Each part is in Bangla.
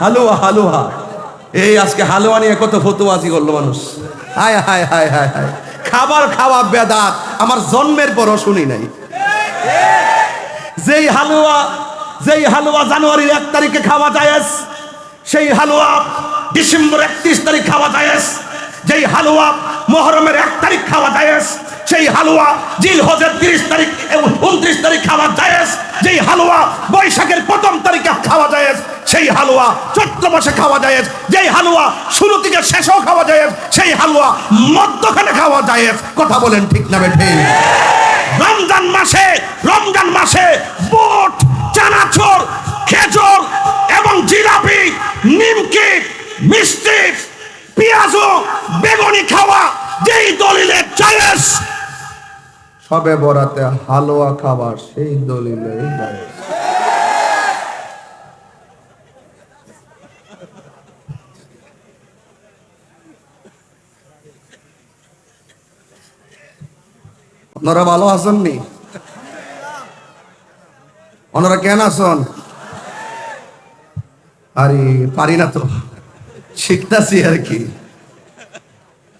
হালুয়া হালুয়া। এই আজকে হালুয়া নিয়ে কত ফতুয়াজি করল মানুষ। হায় হায় হায় হায় হায়। খাবার খাওয়া বেদাত, আমার জন্মের পরও শুনি নাই। যেই হালুয়া যেই হালুয়া জানুয়ারির এক তারিখে খাওয়া যায় সেই হালুয়া ডিসেম্বর একত্রিশ তারিখ খাওয়া যায় যেই হালুয়া মহরমের এক তারিখ খাওয়া যায় সেই হালুয়া, জিল হজের তিরিশ তারিখ এবং উনত্রিশ তারিখ খাওয়া যায় যেই হালুয়া বৈশাখের প্রথম তারিখে খাওয়া যায় সেই হালুয়া চৈত্র মাসে খাওয়া যায় যেই হালুয়া শুরু থেকে শেষও খাওয়া যায় সেই হালুয়া মধ্যখানে খাওয়া যায় কথা বলেন ঠিক না বেঠে? রমজান মাসে রমজান মাসে বুট, চানাচুর, খেজুর এবং জিলাপি, নিমকি, মিষ্টি, পেঁয়াজ, বেগুনি খাওয়া যেই দলিলে জায়েজ। সবে বরাতে হালুয়া খাবার, সেই দলিলে। ওনারা ভালো আসেননি ওনারা কেন আসন আরে, পারি না তো। শিখতাছি আর কি।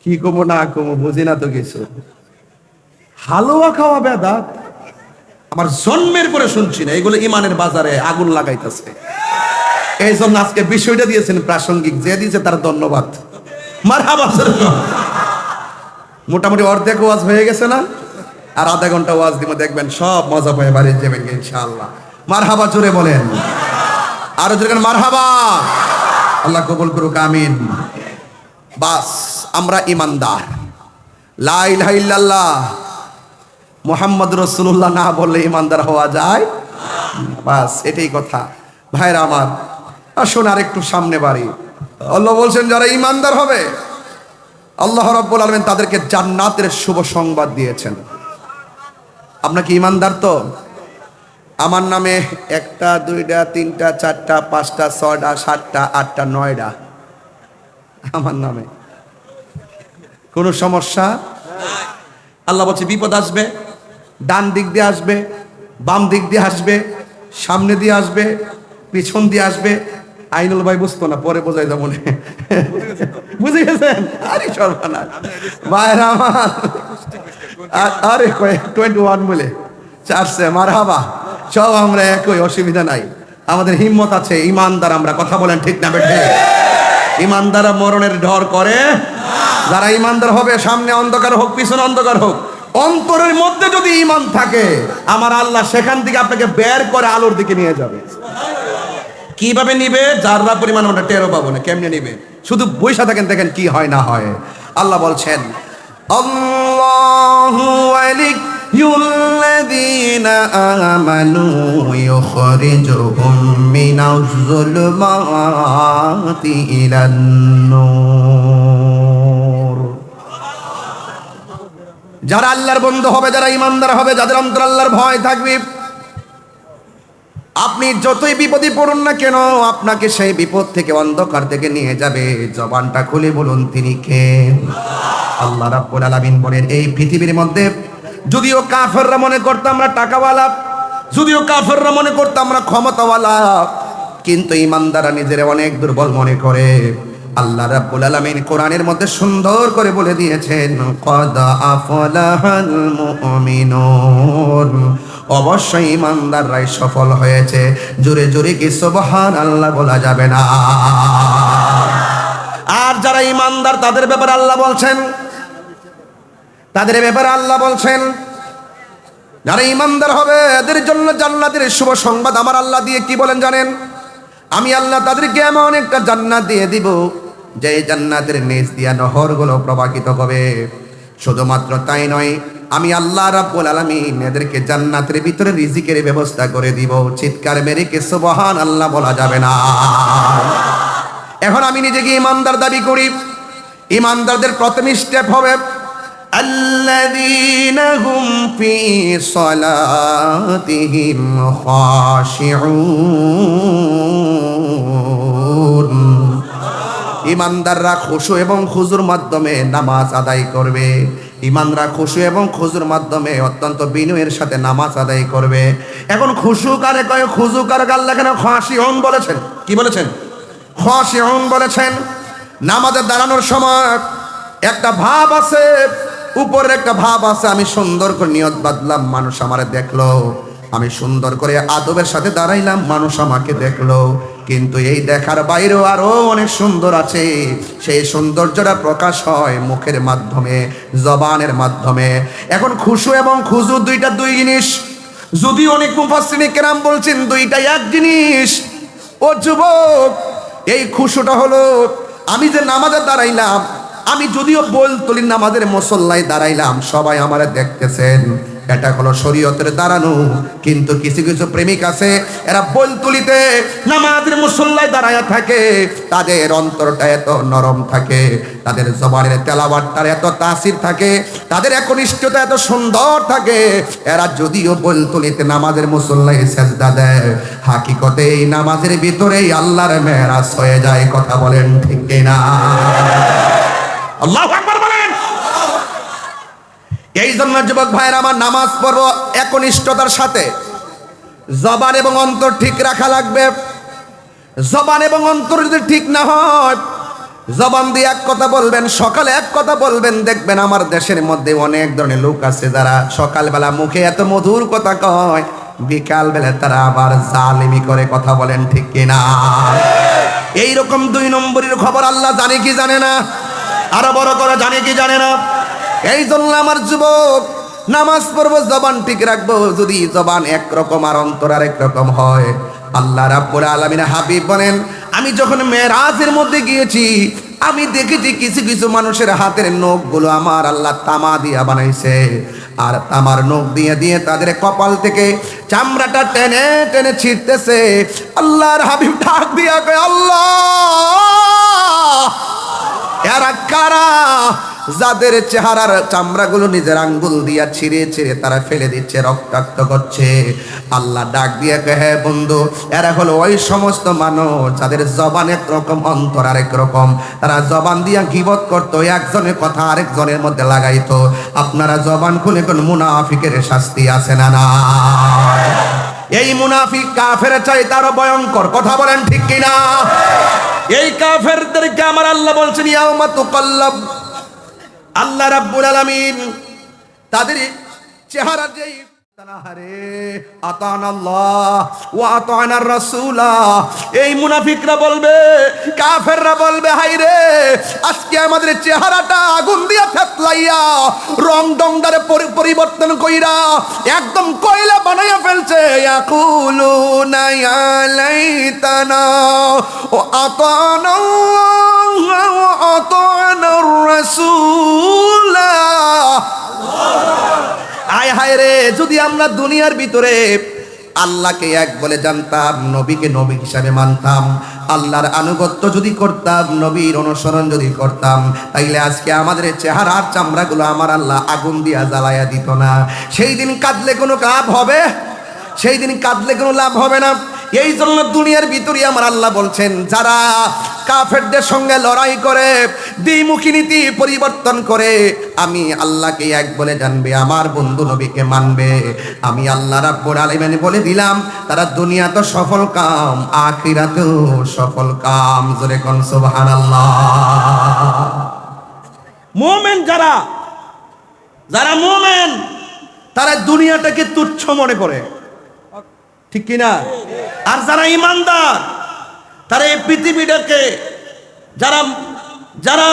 কি কমো না কমো, বুঝি না তো কিছু। হালুয়া খাওয়া বেদাত আমার জন্মের পরে শুনছি না, এগুলো ইমানের বাজারে আগুন লাগাইতেছে। এই জন্য আজকে বিষয়টা দিয়েছেন প্রাসঙ্গিক, যে দিয়েছে তার ধন্যবাদ। মোটামুটি অর্ধেক ওয়াজ হয়ে গেছে না? আর আধা ঘণ্টা ওয়াজ দিব, দেখবেন সব মজা পেয়ে বাড়ি যাবেন ইনশাআল্লাহ। মার হাবা জোরে বলেন। আরও জোরে মার হাবা আল্লাহ কবুল করুক, আমিন। বাস, আমরা ইমানদার। লা ইলাহা ইল্লাল্লাহ। মোহাম্মদ রসুল্লাহ না বললে ইমানদার হওয়া যায়? বাস, এটাই কথা। ভাইরা আমার, আসুন আর একটু সামনে বাড়ি। আল্লাহ বলছেন, যারা ইমানদার হবে, আল্লাহ রাব্বুল আলমেন তাদেরকে জান্নাতের শুভ সংবাদ দিয়েছেন। আপনার কি ইমানদার তো? আমার নামে একটা, দুইটা, তিনটা, চারটা, পাঁচটা, ছয়টা, সাতটা, আটটা, নয়টা। আমার নামে। কোনো সমস্যা? আল্লাহ বলছে, বিপদ আসবে। ডান দিক দিয়ে আসবে, বাম দিক দিয়ে আসবে, সামনে দিয়ে আসবে, পিছন দিয়ে আসবে। আইনুল ভাই বুঝতো না, পরে বোঝাই যাব বুঝে গেছেন? আরে সর্বনাশ। আ- আরে টোয়েন্টি ওয়ান বলে। চারশে মার হাবা সব আমরা একই, অসুবিধা নাই। আমাদের হিম্মত আছে, ইমানদার আমরা। কথা বলেন ঠিক না বেঠে? ইমানদারা মরণের ঢর করে। যারা ইমানদার হবে, সামনে অন্ধকার হোক, পিছনে অন্ধকার হোক। অন্তরের মধ্যে যদি ইমান থাকে, আমার আল্লাহ সেখান থেকে আপনাকে বের করে আলোর দিকে নিয়ে যাবে। কীভাবে নিবে? যাররা পরিমাণ আমরা টেরো পাবো না, কেমনে নিবে? শুধু বৈশা থাকেন, দেখেন কি হয় না হয়। আল্লাহ বলছেন, আল্লাহু ওয়ালিয়ুল্লাযীনা আমানু ইউখরিজুহুম মিনাজ-যুলুমাতি ইলান-নূর। যারা আল্লাহর বন্ধু হবে, যারা ইমানদার হবে, যাদের অন্তর আল্লাহর ভয় থাকবে, আপনি যতই বিপদে পড়ুন না কেন, আপনাকে সেই বিপদ থেকে, অন্ধকার থেকে নিয়ে যাবে। জবানটা খুলে বলুন, তিনি কে? আল্লাহ রাব্বুল আলামিন বলেন, এই পৃথিবীর মধ্যে যদিও কাফেররা মনে করতো আমরা টাকাওয়ালা, যদিও কাফেররা মনে করতো আমরা ক্ষমতাওয়ালা, কিন্তু ইমানদাররা নিজের অনেক দুর্বল মনে করে। আল্লাহ রাব্বুল আলামিন কোরআনের মধ্যে সুন্দর করে বলে দিয়েছেন, কদ আফলাহাল মুমিনুন। অবশ্যই ইমানদাররাই সফল হয়েছে। জোরে জোরে কি সুবহান আল্লাহ বলা যাবে না? আর যারা ইমানদার, তাদের ব্যাপারে আল্লাহ বলছেন, তাদের ব্যাপারে আল্লাহ বলছেন, যারা ইমানদার হবে, এদের জন্য জান্নাতের শুভ সংবাদ আমার আল্লাহ দিয়ে কি বলেন জানেন? আমি আল্লাহ তাদেরকে এমন একটা জান্নাত দিয়ে দিব যে এই জান্নাতের নিচ দিয়া নহরগুলো প্রবাহিত হবে শুধুমাত্র তাই নয় আমি আল্লাহ রাব্বুল আলামিন এদেরকে জান্নাতের ভিতরে রিজিকের ব্যবস্থা করে দিব চিৎকার মেরে কে সুবহান আল্লাহ বলা যাবে না এখন আমি নিজেকে ইমানদার দাবি করি ইমানদারদের প্রথম স্টেপ হবে الذين هم في صلاتهم خاشعون ইমানদাররা খুশু এবং খুজুর মাধ্যমে নামাজ আদায় করবে। ইমানরা খুশু এবং খুজুর মাধ্যমে অত্যন্ত বিনয়ের সাথে নামাজ আদায় করবে। এখন খুশু কারে কয় খুজু কারে আল্লাহ কেন খাসি হন বলেছেন। কি বলেছেন? খসিউন বলেছেন। নামাজে দাঁড়ানোর সময় একটা ভাব আছে, উপরের একটা ভাব আছে, আমি সুন্দর করে নিয়ত বাঁধলাম, মানুষ আমারে দেখল। আমি সুন্দর করে আদবের সাথে দাঁড়াইলাম, মানুষ আমাকে দেখল। কিন্তু এই দেখার বাইরেও আরও অনেক সুন্দর আছে। সেই সৌন্দর্যটা প্রকাশ হয় মুখের মাধ্যমে, জবানের মাধ্যমে। এখন খুশু এবং খুজু দুইটা দুই জিনিস। যদি অনেক মুফাসসিরিন কেরাম বলছেন দুইটা এক জিনিস। ও যুবক, এই খুশুটা হলো, আমি যে নামাজে দাঁড়াইলাম, আমি যদিও বল তুলি নামাজের মুসল্লায় দাঁড়াইলাম, সবাই আমারে দেখতেছেন। এটা হলো শরীয়তের দাঁড়ানো। কিন্তু কিছু কিছু প্রেমিক আছে, এরা বল তুলিতে নামাজের মুসল্লায় দাঁড়ায়া থাকে। তাদের অন্তরটা এত নরম থাকে, তাদের জবানের তেলাবারটার এত তাসির থাকে, তাদের একনিষ্ঠতা এত সুন্দর থাকে। এরা যদিও বল তুলিতে নামাজের মুসল্লায় সেজদা দেয় হাকিকতে এই নামাজের ভিতরেই আল্লাহর মেহরাজ হয়ে যায়, কথা বলেন ঠিক না আল্লাহ আকবার। এই জন্য যুবক ভাইয়ের আমার নামাজ পড়ব একনিষ্ঠতার সাথে। জবান এবং অন্তর ঠিক রাখা লাগবে। জবান এবং অন্তর যদি ঠিক না হয়, জবান দিয়ে এক কথা বলবেন, সকালে এক কথা বলবেন, দেখবেন আমার দেশের মধ্যে অনেক ধরনের লোক আছে যারা সকালবেলা মুখে এত মধুর কথা কয় বিকাল বেলা তারা আবার জালিমি করে কথা বলেন, ঠিক কিনা এইরকম দুই নম্বরের খবর আল্লাহ জানে কি জানে না? আরও বড় করে জানে কি জানে না? এই জন্য আমার যুবক, নামাজ পড়ব, জবান ঠিক রাখব, যদি জবান একরকম আর অন্তর আর একরকম হয়। আল্লাহ রাব্বুল আলামিন হাবিব বলেন, আমি যখন মেরাজের মধ্যে গিয়েছি, আমি দেখেছি কিছু কিছু মানুষের হাতের নখগুলো আমার আল্লাহ তামা দিয়া বানাইছে। আর তামার নখ দিয়ে দিয়ে তাদের কপাল থেকে চামড়াটা টেনে টেনে ছিটতেছে আল্লাহর হাবিব ডাক দিয়া আল্লাহ, এরা কারা? যাদের চেহারার চামড়াগুলো নিজের আঙ্গুল দিয়া ছিঁড়ে ছিঁড়ে তারা ফেলে দিচ্ছে, রক্তাক্ত করছে। আল্লাহ ডাক দিয়ে কে বন্ধু, এরা হলো ওই সমস্ত মানুষ যাদের জবান একরকম অন্তর আরেক রকম। তারা জবান দিয়া গিবত করতো একজনের কথা আরেকজনের মধ্যে লাগাইতো। আপনারা জবান খুলে কোন মুনাফিকের শাস্তি আছে না না এই মুনাফিক কাফের চাই তারও ভয়ঙ্কর, কথা বলেন ঠিক কিনা? এই কাফেরদেরকে আমার আল্লাহ বলছেন, ইয়াউমা আল্লাহ রাব্বুল আলামিন তাদের চেহারা যেই এই মুনাফিকরা বলবে, কাফেররা বলবে হাই রে আজকে আমাদের চেহারাটা আগুন দিয়া থেতলাইয়া রং ডংডারে পরি- পরিবর্তন কইরা একদম কয়লা বানাইয়া ফেলছে। ইয়াকুলুনা, ইয়া লাইতানা, ও আতানা ওয়া আতানার আয় হায় রে, যদি আমরা দুনিয়ার ভিতরে আল্লাহকে এক বলে জানতাম, নবীকে নবী হিসাবে মানতাম, আল্লাহর আনুগত্য যদি করতাম, নবীর অনুসরণ যদি করতাম, তাইলে আজকে আমাদের চেহারার চামড়াগুলো আমার আল্লাহ আগুন দিয়া জ্বালায়া দিত না। সেই দিন কাঁদলে কোনো লাভ হবে? সেই দিন কাঁদলে কোনো লাভ হবে না। এই জন্য দুনিয়ার ভিতরে আমার আল্লাহ বলছেন, যারা কাফেরদের সঙ্গে লড়াই করে, দ্বিমুখী নীতি পরিবর্তন করে, আমি আল্লাহকে এক বলে জানবে, আমার বন্ধু নবীকে মানবে। আমি আল্লাহ রাব্বুল আলামিন বলে দিলাম, তারা দুনিয়া তো সফল কাম, আখিরাতেও সফল কাম। জোরে কোন সুবহানাল্লাহ। মোমেন যারা যারা মোমেন, তারা দুনিয়াটাকে তুচ্ছ মনে করে। ঠিক কিনা? আর যারা ইমানদার তারা এই পৃথিবীটাকে যারা যারা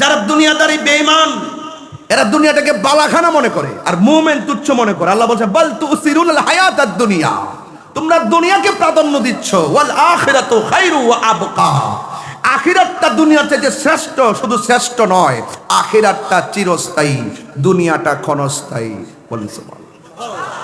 যারা দুনিয়াদারি বেঈমান, এরা দুনিয়াটাকে বালাখানা মনে করে আর মোমেন তুচ্ছ মনে করে। আল্লাহ বলছে, বল তু সিরুল হায়াত দুনিয়া। তোমরা দুনিয়াকে প্রাধান্য দিচ্ছ। ওয়াল আখিরাতু খাইরু ওয়া আবকা। আখিরাতটা দুনিয়ার থেকে শ্রেষ্ঠ, শুধু শ্রেষ্ঠ নয়, আখিরাতটা চিরস্থায়ী, দুনিয়াটা ক্ষণস্থায়ী বলুন